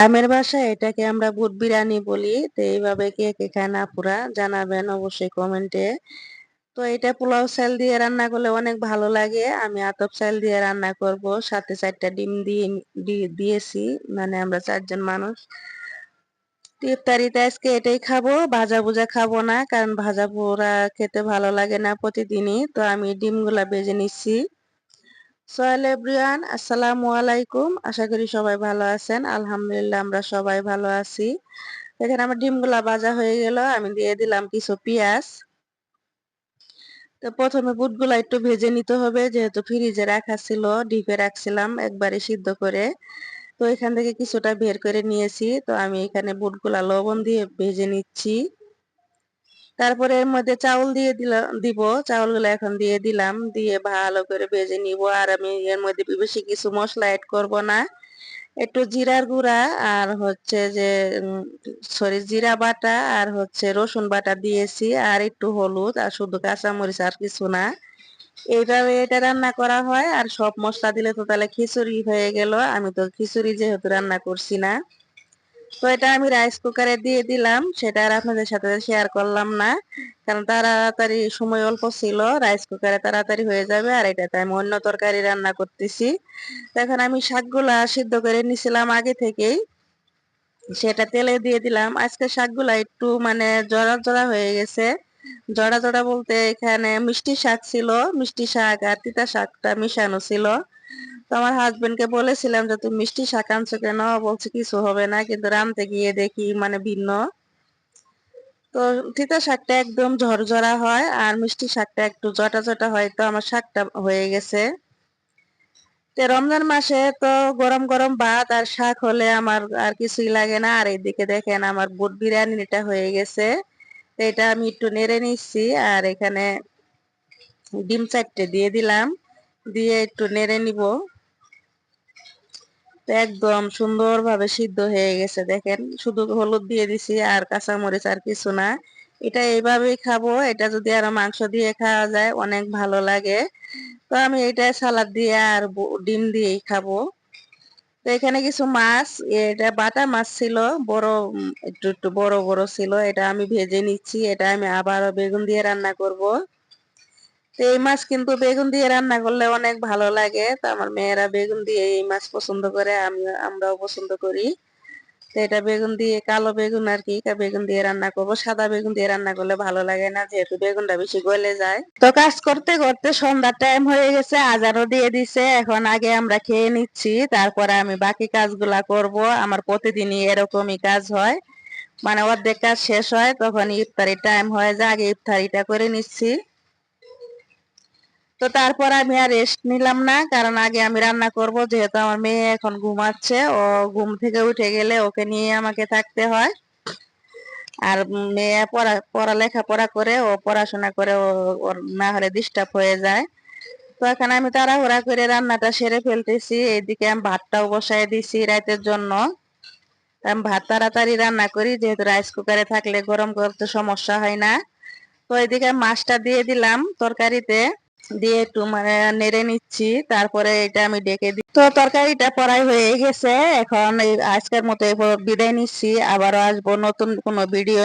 গ্রামের ভাষায় এটাকে আমরা বুট বিরিয়ানি বলি। তো এইভাবে কে কে খায় না পুরা জানাবেন অবশ্যই কমেন্টে তো এটা পোলাও চাল দিয়ে রান্না করলে অনেক ভালো লাগে। আমি আতপ চাল দিয়ে রান্না করব। সাথে চারটা ডিম দিয়ে দিয়েছি। মানে আমরা চারজন মানুষ। ইফতারিতে আজকে এটাই খাব। ভাজা ভুজা খাব না, কারণ ভাজা পোড়া খেতে ভালো লাগে না প্রতিদিনই। তো আমি ডিমগুলা ভেজে নিচ্ছি। সোহেল এভরিওয়ান আসসালামু আলাইকুম আশা করি সবাই ভালো আছেন। আলহামদুলিল্লাহ, আমরা সবাই ভালো আছি। এখানে আমার ডিমগুলা ভাজা হয়ে গেল, আমি দিয়ে দিলাম কিছু পেঁয়াজ। তো প্রথমে বুটগুলা একটু ভেজে নিতে হবে, যেহেতু ফ্রিজে রাখা ছিল, ডিপে রাখছিলাম একবারে সিদ্ধ করে। তো এখান থেকে কিছুটা বের করে নিয়েছি, তো আমি এখানে বুটগুলা লবণ দিয়ে ভেজে নিচ্ছি। তারপরে এর মধ্যে চাউল দিয়ে দিলাম দিব। চাউলগুলো এখন দিয়ে দিলাম, দিয়ে ভালো করে ভেজে নিব। আর আমি এর মধ্যে বেশি কিছু মশলা অ্যাড করব না। একটু জিরার গুঁড়া আর হচ্ছে যে সরি জিরা বাটা আর হচ্ছে রসুন বাটা দিয়েছি। আর একটু হলুদ আর শুধু কাঁচামরিচ আর কিছু না। এইভাবে এটা রান্না করা হয়। আর সব মশলা দিলে তো তাহলে খিচুড়ি হয়ে গেল। আমি তো খিচুড়ি যেহেতু রান্না করছি না। তো এটা আমি রাইস কুকারে দিয়ে দিলাম, সেটা আর আপনাদের সাথে শেয়ার করলাম না। কারণ তাড়াতাড়ি সময় অল্প ছিল রাইস কুকারে তাড়াতাড়ি হয়ে যাবে, আর এটাতে আমি অন্য তরকারি রান্না করতেছি। এখন আমি শাকগুলা সিদ্ধ করে নিছিলাম আগে থেকেই। সেটা তেলে দিয়ে দিলাম। আজকে শাকগুলা একটু মানে জড়া জড়া হয়ে গেছে। জড়া জড়া বলতে এখানে মিষ্টি শাক ছিল, মিষ্টি শাক আর তিতা শাকটা মিশানো ছিল। তো আমার হাজবেন্ডকে বলেছিলাম যে, তুমি মিষ্টি শাক আনছো কেন? বলছে, কিছু হবে না, কিন্তু রানতে গিয়ে দেখি মানে ভিন্ন। তো তিতা শাকটা একদম ঝরঝরা হয় আর মিষ্টি শাকটা একটু জটা জটা হয়, তো আমার শাকটা হয়ে গেছে। তো রমজান মাসে তো গরম গরম ভাত আর শাক হলে আমার আর কিছুই লাগে না। আর এইদিকে দেখেন আমার বুট বিরিয়ানিটা হয়ে গেছে। তো এটা আমি একটু নেড়ে নিচ্ছি আর এখানে ডিম চারটে দিয়ে দিলাম। দিয়ে একটু নেড়ে নিব। একদম সুন্দরভাবে সিদ্ধ হয়ে গেছে, দেখেন। শুধু হলুদ দিয়ে দিছি, আর কাঁচামরিচ আর কিছু না। এটা এইভাবেই খাব, এটা যদি আরও মাংস দিয়ে খাওয়া যায়, অনেক ভালো লাগে। তো আমি এটা সালাদ দিয়ে আর ডিম দিয়েই খাব। তো এখানে কিছু মাছ, এটা বাটা মাছ ছিল, বড় একটু একটু বড় বড় ছিল। এটা আমি ভেজে নিচ্ছি, এটা আমি আবারও বেগুন দিয়ে রান্না করব। তো এই মাছ কিন্তু বেগুন দিয়ে রান্না করলে অনেক ভালো লাগে। তো আমার মেয়েরা বেগুন দিয়ে এই মাছ পছন্দ করে, আমি, আমরাও পছন্দ করি। তো এটা বেগুন দিয়ে, কালো বেগুন আর কি বেগুন দিয়ে রান্না করব। সাদা বেগুন দিয়ে রান্না করলে ভালো লাগে না, যেহেতু বেগুনটা বেশি গলে যায়। তো কাজ করতে করতে সন্ধ্যার টাইম হয়ে গেছে, আজারও দিয়ে দিছে। এখন আগে আমরা খেয়ে নিচ্ছি, তারপরে আমি বাকি কাজগুলা করব। আমার প্রতিদিনই এরকমই কাজ হয়। মানে অর্ধেক কাজ শেষ হয় তখন ইফতারি টাইম হয়ে যায়। আগে ইফতারিটা করে নিচ্ছি। তো তারপর আমি আর রেস্ট নিলাম না, কারণ আগে আমি রান্না করব, যেহেতু আমার মেয়ে এখন ঘুমাচ্ছে, ও ঘুম থেকে উঠে গেলে ওকে নিয়ে আমাকে থাকতে হয়। আর মেয়ে পড়া, পড়ালেখা পড়া করে ও পড়াশোনা করে ওর না হলে ডিস্টার্ব হয়ে যায়। তো এখন আমি তাড়াহুড়া করে রান্নাটা সেরে ফেলতেছি, এইদিকে আমি ভাতটাও বসাই দিছি রাতের জন্য। আমি ভাত তাড়াতাড়ি রান্না করি, যেহেতু রাইস কুকারে থাকলে গরম করতে সমস্যা হয় না। তো এদিকে মাছটা দিয়ে দিলাম তরকারিতে। দিয়ে একটু মানে নেড়ে নিচ্ছি, তারপরে এটা আমি ডেকে দিই তো তরকারিটা পড়াই হয়ে গেছে, এখন আজকের মতো বিদায় নিচ্ছি, আবারও আসব নতুন কোনো ভিডিও